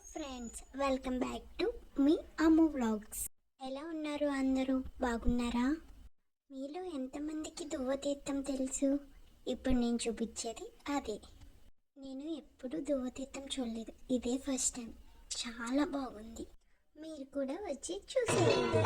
Friends welcome back to మీ Ammu vlogs ఎలా ఉన్నారు అందరూ? బాగున్నారా? మీలో ఎంతమందికి దువ్వతీర్థం తెలుసు? ఇప్పుడు నేను చూపించేది అదే. నేను ఎప్పుడు దువ్వతీర్థం చూడలేదు. ఇదే ఫస్ట్ టైం చాలా బాగుంది. మీరు కూడా వచ్చి చూసేయండి.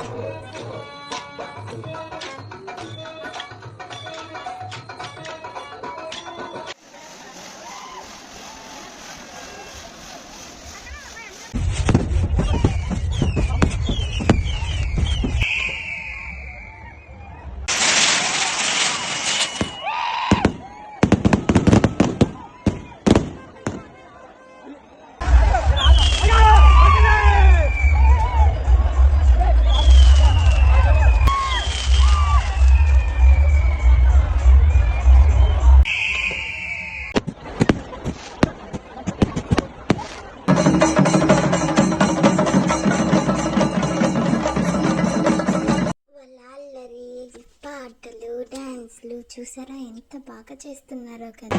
డాన్స్లు చూసారా? ఎంత బాగా చేస్తున్నారో కదా.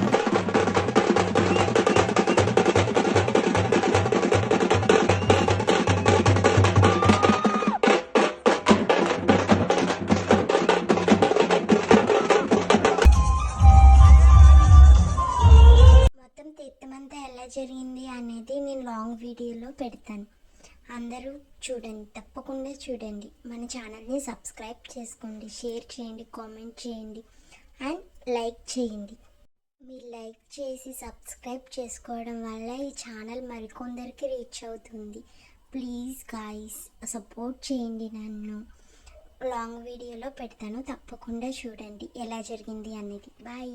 మొత్తం తీర్థమంతా ఎలా జరిగింది అనేది నేను లాంగ్ వీడియోలో పెడతాను. అందరూ చూడండి తప్పకుండా చూడండి. మన ఛానల్ని సబ్స్క్రైబ్ చేసుకోండి షేర్ చేయండి కామెంట్ చేయండి అండ్ లైక్ చేయండి. మీరు లైక్ చేసి సబ్స్క్రైబ్ చేసుకోవడం వల్ల ఈ ఛానల్ మరికొందరికి రీచ్ అవుతుంది. ప్లీజ్ గాయస్ సపోర్ట్ చేయండి నన్ను. లాంగ్ వీడియోలో పెడతాను తప్పకుండా చూడండి ఎలా జరిగింది అనేది. బాయ్